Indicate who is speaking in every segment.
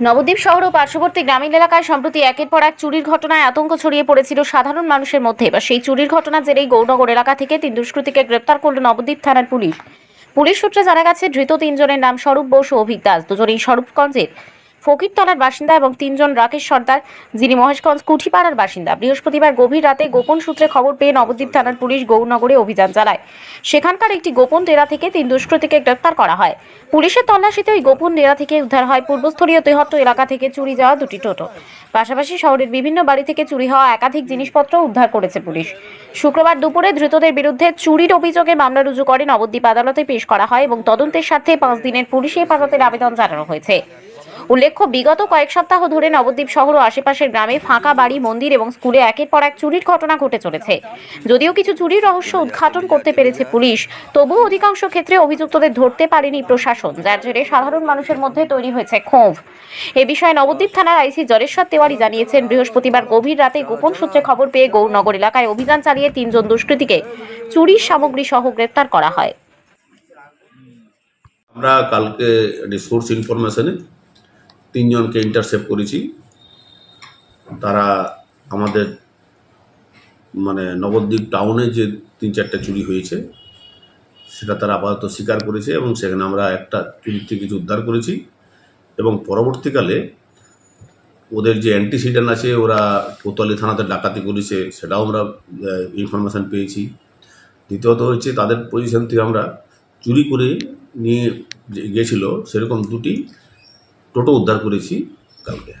Speaker 1: নবদ্বীপ শহর ও পার্শ্ববর্তী গ্রামীণ এলাকায় সম্প্রতি একের পর এক চুরির ঘটনায় আতঙ্ক ছড়িয়ে পড়েছিল সাধারণ মানুষের মধ্যে। এবার সেই চুরির ঘটনা জেরেই গৌরনগর এলাকা থেকে তিন দুষ্কৃতীকে গ্রেপ্তার করল নবদ্বীপ থানার পুলিশ। পুলিশ সূত্রে জানা গেছে, ধৃত তিনজনের নাম স্বরূপ বোস ও অভিক দাস। দুজনেই স্বরূপগঞ্জের। ফকিরতলার বাসিন্দা এবং তিনজন রাকেশ সর্দার, যিনি মহেশগঞ্জ কুঠিপাড়ার বাসিন্দা। বৃহস্পতিবার গভীর রাতে গোপন সূত্রে খবর পেয়ে নবদ্বীপ থানার পুলিশ গৌরনগরে অভিযান চালায়। সেখানকার একটি গোপন ডেরা থেকে তিন দুষ্কৃতীকে গ্রেপ্তার করা হয়। পুলিশের তল্লাশিতে ওই গোপন ডেরা থেকে উদ্ধার হয় পূর্বস্থলীয় তেহট্ট এলাকা থেকে চুরি যাওয়া দুটি টোটো। পাশাপাশি শহরের বিভিন্ন বাড়ি থেকে চুরি হওয়া একাধিক জিনিসপত্র উদ্ধার করেছে পুলিশ। শুক্রবার দুপুরে ধৃতদের বিরুদ্ধে চুরির অভিযোগে মামলা রুজু করে নবদ্বীপ আদালতে পেশ করা হয় এবং তদন্তের স্বার্থে পাঁচ দিনের পুলিশি হেফাজতের আবেদন জানানো হয়েছে। উল্লেখ্য, বিগত কয়েক সপ্তাহ ধরে নবদ্বীপ শহর ও আশেপাশের গ্রামে ফাঁকা বাড়ি, মন্দির এবং স্কুলে একের পর এক চুরির ঘটনা ঘটে চলেছে। যদিও কিছু চুরির রহস্য উদ্ঘাটন করতে পেরেছে পুলিশ, তবুও অধিকাংশ ক্ষেত্রে অভিযুক্তদের ধরতে পারেনি প্রশাসন, যার জেরে সাধারণ মানুষের মধ্যে তৈরি হয়েছে ক্ষোভ। এ বিষয়ে নবদ্বীপ থানার আইসি জরেশ্বর তেওয়ারি জানিয়েছেন, বৃহস্পতিবার গভীর রাতে গোপন সূত্রে খবর পেয়ে গৌরনগর এলাকায় অভিযান চালিয়ে তিনজন দুষ্কৃতীকে চুরির সামগ্রী সহ গ্রেপ্তার করা হয়।
Speaker 2: আমরা কালকে একটি সোর্স ইনফরমেশনে তিনজনকে ইন্টারসেপ্ট করেছি। তারা আমাদের মানে নবদ্বীপ টাউনে যে তিন চারটে চুরি হয়েছে, সেটা তারা আপাতত স্বীকার করেছে এবং সেখানে আমরা একটা চুরি থেকে কিছু উদ্ধার করেছি এবং পরবর্তীকালে ওদের যে অ্যান্টিসিডেন্ট আছে, ওরা কোতোয়ালি থানাতে ডাকাতি করেছে, সেটাও আমরা ইনফরমেশান পেয়েছি। দ্বিতীয়ত হচ্ছে তাদের পজিশন থেকে আমরা চুরি করে নিয়ে গেছিল সেরকম দুটি টোটো উদ্ধার করেছি কালকে।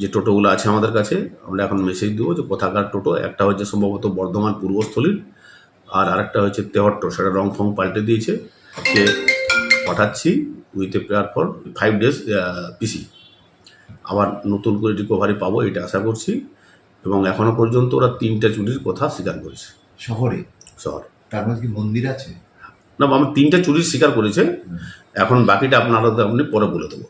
Speaker 2: যে টোটোগুলো আছে আমাদের কাছে আমরা এখন মেসেজ দেবো যে কোথাকার টোটো একটা হচ্ছে সম্ভবত বর্ধমান পূর্বস্থলীর আর আরেকটা হচ্ছে তেহট্ট সেটা রং ফং পাল্টে দিয়েছে। যে পাঠাচ্ছি with a prayer for five days পিসি আবার নতুন করে রিকভারি পাবো এটা আশা করছি। এবং এখনও পর্যন্ত ওরা তিনটা চুরির কথা স্বীকার করেছে।
Speaker 3: শহরে?
Speaker 2: শহরে।
Speaker 3: তার মধ্যে কি মন্দির আছে?
Speaker 2: না আমার তিনটা চুরির স্বীকার করেছে। এখন বাকিটা আপনারা আপনি পরে বলে দেবো।